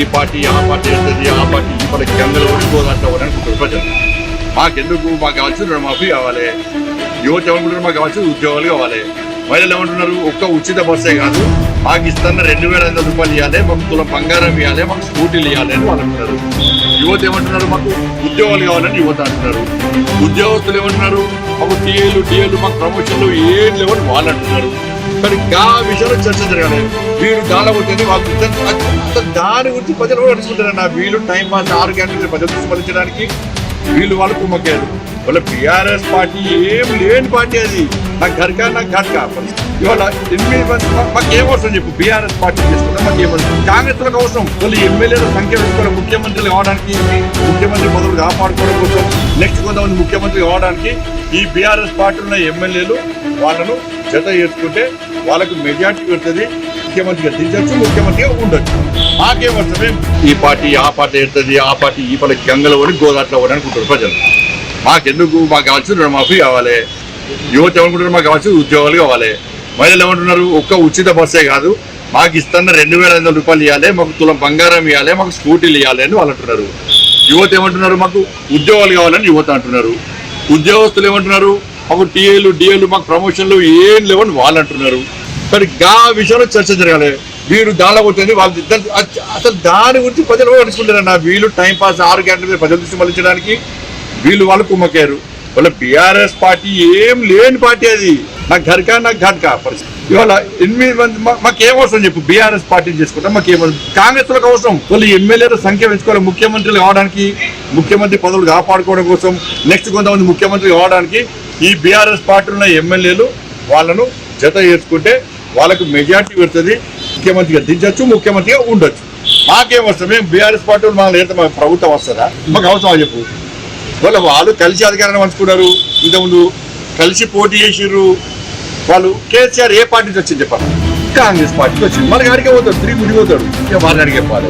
ఈ పార్టీ ఆ పార్టీ వెళ్తుంది ఆ పార్టీ ఈ పార్టీ గంగలు ఓడిపోదంటే అనుకుంటారు ప్రజలు. మాకెందుకు? మాకు కావాల్సిన రుణమాఫీ కావాలి. యువత ఏమనుకుంటారు మాకు కావాల్సిన ఉద్యోగాలు కావాలి. మహిళలు ఏమంటున్నారు? ఒక్క ఉచిత బస్సే కాదు. మాకు ఇస్తున్న రెండు వేల ఐదు వందల రూపాయలు ఇవ్వాలి. మాకు తులం బంగారం ఇవ్వాలి. మాకు స్కూటీలు ఇవ్వాలి అని వాళ్ళు అంటున్నారు. యువత ఏమంటున్నారు? మాకు ఉద్యోగాలు కావాలని యువత అంటున్నారు. ఉద్యోగస్తులు ఏమంటున్నారు? మాకు టీఏలు టీఏలు మాకు ప్రమోషన్లు ఏం లేవని వాళ్ళు అంటున్నారు. కానీ ఆ విషయంలో చర్చ జరగాలి వీళ్ళు గాలం వచ్చింది వాళ్ళు దాని గురించి ప్రజలు కూడా నడుచుకుంటారన్న వీళ్ళు టైం పాస్ ఆరు గంటలు ప్రజలు స్మరించడానికి వీళ్ళు వాళ్ళు కుమ్మక్కారు. వాళ్ళ బీఆర్ఎస్ పార్టీ ఏం లేని పార్టీ అది. నాకు గర్కా నాకు ఘట్కా ఇవాళ ఎనిమిది మంది మాకు చెప్పు. బీఆర్ఎస్ పార్టీ చేసుకుంటే మాకు ఏమవసరం కాంగ్రెస్లకు అవసరం. వాళ్ళు ఎమ్మెల్యేల సంఖ్య పెంచుకోవడం ముఖ్యమంత్రులు కావడానికి ముఖ్యమంత్రి పదవులు కాపాడుకోవడం కోసం నెక్స్ట్ కొంతమంది ముఖ్యమంత్రి కావడానికి ఈ బీఆర్ఎస్ పార్టీ ఉన్న ఎమ్మెల్యేలు వాళ్ళను జత చేసుకుంటే వాళ్ళకు మెజార్టీ పెడుతుంది ముఖ్యమంత్రిగా దించచ్చు ముఖ్యమంత్రిగా ఉండొచ్చు. మాకేమవుతుంది ఈ పార్టీ ఆ పార్టీ వెళ్తుంది ఆ పార్టీ ఈ పార్టీ గంగలో ఓడి గోదాట్లో ఓడి అనుకుంటారు ప్రజలు. మాకెందుకు? మాకు కావాల్సిన రుణమాఫీ కావాలి. యువత ఏమనుకుంటారు? మాకు కావాల్సిన ఉద్యోగాలు కావాలి. మహిళలు ఏమంటున్నారు? ఒక్క ఉచిత బస్సే కాదు. మాకు ఇస్తున్న రెండు వేల ఐదు వందల రూపాయలు ఇవ్వాలి మాకు తులం బంగారం ఇవ్వాలి మాకు స్కూటీలు ఇవ్వాలి అని వాళ్ళు అంటున్నారు. యువత ఏమంటున్నారు మాకు? ఉద్యోగాలు కావాలని యువత అంటున్నారు. ఉద్యోగస్తులు ఏమంటున్నారు? మాకు టీఏలు డిఏలు మాకు ప్రమోషన్లు ఏం లేవని వాళ్ళు అంటున్నారు. మరి ఆ విషయంలో చర్చ జరగాలి. వీళ్ళు దానిలో కొట్టింది వాళ్ళు అసలు దాని గురించి ప్రజలు నడుచుకుంటారన్న వీళ్ళు టైంపాస్ ఆరు గంటల మీద ప్రజల దృష్టి మళ్ళించడానికి వీళ్ళు వాళ్ళు కుమ్మకారు వాళ్ళ బీఆర్ఎస్ పార్టీ ఏం లేని పార్టీ అది. నాకు ఘర్కా నాకు ఘట్కా పరిస్థితి. ఇవాళ ఎనిమిది మంది మా- మాకు అవసరం చెప్పు బీఆర్ఎస్ పార్టీ చేసుకుంటాం మాకు కాంగ్రెస్లకు అవసరం. వాళ్ళు ఎమ్మెల్యేల సంఖ్య పెంచుకోవాలి ముఖ్యమంత్రులు కావడానికి ముఖ్యమంత్రి పదవులు కాపాడుకోవడం కోసం నెక్స్ట్ కొంతమంది ముఖ్యమంత్రి కావడానికి ఈ బీఆర్ఎస్ పార్టీ ఉన్న ఎమ్మెల్యేలు వాళ్ళను జత చేసుకుంటే వాళ్ళకు మెజార్టీ పెడుతుంది. ముఖ్యమంత్రిగా దించవచ్చు ముఖ్యమంత్రిగా ఉండొచ్చు. మాకేం వస్తుంది మేము బీఆర్ఎస్ పార్టీ వాళ్ళు లేదా మా మాకు ప్రభుత్వం వస్తుందా? మాకు అవసరం చెప్పు. వాళ్ళ వాళ్ళు కలిసి అధికారాన్ని పంచుకున్నారు. ఇంతకుముందు కలిసి పోటీ చేసిర్రు. వాళ్ళు కేసీఆర్ ఏ పార్టీ నుంచి వచ్చింది చెప్పాలి కాంగ్రెస్ పార్టీకి వచ్చింది. మనకి అడిగే పోతాడు. తిరిగి ముడిగి పోతాడు. వారిని అడిగి చెప్పాలి.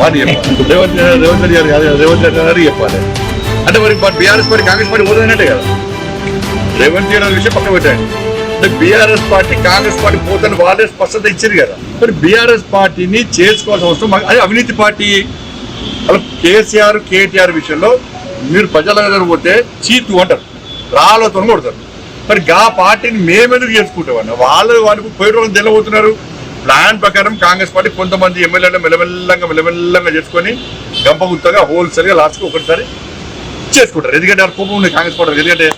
వారిని చెప్పాలి. రేవంత్ రేవంత్ రెడ్డి గారు రేవంత్ రెడ్డి గారు చెప్పాలి. అంటే మరి బీఆర్ఎస్ పార్టీ కాంగ్రెస్ పార్టీ పోతుందన్నట్టే కదా. రేవంత్ రెడ్డి గారి విషయం పక్కన పెట్టండి. అంటే బీఆర్ఎస్ పార్టీ కాంగ్రెస్ పార్టీ పోతుంది వాళ్ళే స్పష్టత ఇచ్చారు కదా. మరి బీఆర్ఎస్ పార్టీని చేసుకోవాల్సిన అవసరం అది అవినీతి పార్టీ. అలా కేసీఆర్ కేటీఆర్ విషయంలో మీరు ప్రజల దగ్గర పోతే చీతు అంటారు. రాళ్ళతో కొడతారు. మరి గా పార్టీని మేమెందుకు చేసుకుంటామన్న? వాళ్ళు వాళ్ళకు పోయి రోజులు తెల్లబోతున్నారు. ప్లాన్ ప్రకారం కాంగ్రెస్ పార్టీ కొంతమంది ఎమ్మెల్యేలను మెలమెల్లంగా మెలమెల్లంగా చేసుకొని గంపగుత్తగా హోల్సేల్గా లాస్ట్కి ఒకటిసారి చేసుకుంటారు. ఎందుకంటే వాళ్ళ కోపం ఉంది కాంగ్రెస్ పార్టీ. ఎందుకంటే